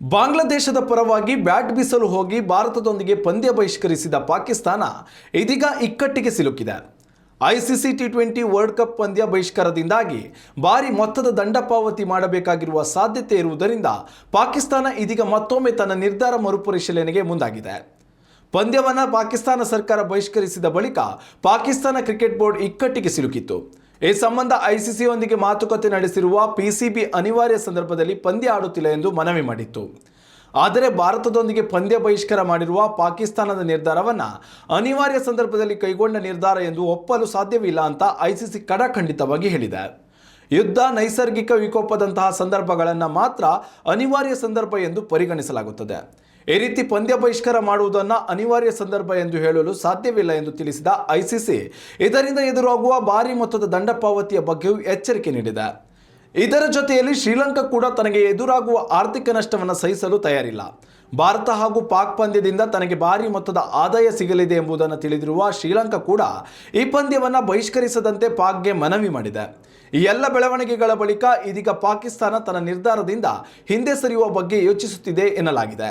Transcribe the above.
ಬಾಂಗ್ಲಾದೇಶದ ಪರವಾಗಿ ಬ್ಯಾಟ್ ಬೀಸಲು ಹೋಗಿ ಭಾರತದೊಂದಿಗೆ ಪಂದ್ಯ ಬಹಿಷ್ಕರಿಸಿದ ಪಾಕಿಸ್ತಾನ ಇದೀಗ ಇಕ್ಕಟ್ಟಿಗೆ ಸಿಲುಕಿದೆ. ICC T twenty world cup ಪಂದ್ಯ ಬಹಿಷ್ಕಾರದಿಂದಾಗಿ ಭಾರಿ ಮೊತ್ತದ ದಂಡ ಪಾವತಿ ಮಾಡಬೇಕಾಗಿರುವ ಸಾಧ್ಯತೆ ಇರುವುದರಿಂದ ಪಾಕಿಸ್ತಾನ ಇದೀಗ ಮತ್ತೊಮ್ಮೆ ತನ್ನ ನಿರ್ಧಾರ ಮರುಪರಿಶೀಲನೆಗೆ ಮುಂದಾಗಿದೆ. ಪಂದ್ಯವನ್ನು ಪಾಕಿಸ್ತಾನ ಸರ್ಕಾರ ಬಹಿಷ್ಕರಿಸಿದ ಬಳಿಕ ಪಾಕಿಸ್ತಾನ ಕ್ರಿಕೆಟ್ ಬೋರ್ಡ್ ಇಕ್ಕಟ್ಟಿಗೆ ಸಿಲುಕಿತ್ತು. ಈ ಸಂಬಂಧ ಐಸಿಸಿಯೊಂದಿಗೆ ಮಾತುಕತೆ ನಡೆಸಿರುವ ಪಿಸಿಬಿ ಅನಿವಾರ್ಯ ಸಂದರ್ಭದಲ್ಲಿ ಪಂದ್ಯ ಆಡುತ್ತಿಲ್ಲ ಎಂದು ಮನವಿ ಮಾಡಿತ್ತು. ಆದರೆ ಭಾರತದೊಂದಿಗೆ ಪಂದ್ಯ ಬಹಿಷ್ಕಾರ ಮಾಡಿರುವ ಪಾಕಿಸ್ತಾನದ ನಿರ್ಧಾರವನ್ನು ಅನಿವಾರ್ಯ ಸಂದರ್ಭದಲ್ಲಿ ಕೈಗೊಂಡ ನಿರ್ಧಾರ ಎಂದು ಒಪ್ಪಲು ಸಾಧ್ಯವಿಲ್ಲ ಅಂತ ಐಸಿಸಿ ಕಡಖಂಡಿತವಾಗಿ ಹೇಳಿದೆ. ಯುದ್ಧ, ನೈಸರ್ಗಿಕ ವಿಕೋಪದಂತಹ ಸಂದರ್ಭಗಳನ್ನು ಮಾತ್ರ ಅನಿವಾರ್ಯ ಸಂದರ್ಭ ಎಂದು ಪರಿಗಣಿಸಲಾಗುತ್ತದೆ. ಈ ರೀತಿ ಪಂದ್ಯ ಬಹಿಷ್ಕಾರ ಮಾಡುವುದನ್ನು ಅನಿವಾರ್ಯ ಸಂದರ್ಭ ಎಂದು ಹೇಳಲು ಸಾಧ್ಯವಿಲ್ಲ ಎಂದು ತಿಳಿಸಿದ ಐಸಿಸಿ. ಇದರಿಂದ ಎದುರಾಗುವ ಭಾರಿ ಮೊತ್ತದ ದಂಡ ಪಾವತಿಯ ಬಗ್ಗೆಯೂ ಎಚ್ಚರಿಕೆ ನೀಡಿದೆ. ಇದರ ಜೊತೆಯಲ್ಲಿ ಶ್ರೀಲಂಕಾ ಕೂಡ ತನಗೆ ಎದುರಾಗುವ ಆರ್ಥಿಕ ನಷ್ಟವನ್ನು ಸಹಿಸಲು ತಯಾರಿಲ್ಲ. ಭಾರತ ಹಾಗೂ ಪಾಕ್ ಪಂದ್ಯದಿಂದ ತನಗೆ ಭಾರಿ ಮೊತ್ತದ ಆದಾಯ ಸಿಗಲಿದೆ ಎಂಬುದನ್ನು ತಿಳಿದಿರುವ ಶ್ರೀಲಂಕಾ ಕೂಡ ಈ ಪಂದ್ಯವನ್ನು ಬಹಿಷ್ಕರಿಸದಂತೆ ಪಾಕ್ಗೆ ಮನವಿ ಮಾಡಿದೆ. ಈ ಎಲ್ಲ ಬೆಳವಣಿಗೆಗಳ ಬಳಿಕ ಇದೀಗ ಪಾಕಿಸ್ತಾನ ತನ್ನ ನಿರ್ಧಾರದಿಂದ ಹಿಂದೆ ಸರಿಯುವ ಬಗ್ಗೆ ಯೋಚಿಸುತ್ತಿದೆ ಎನ್ನಲಾಗಿದೆ.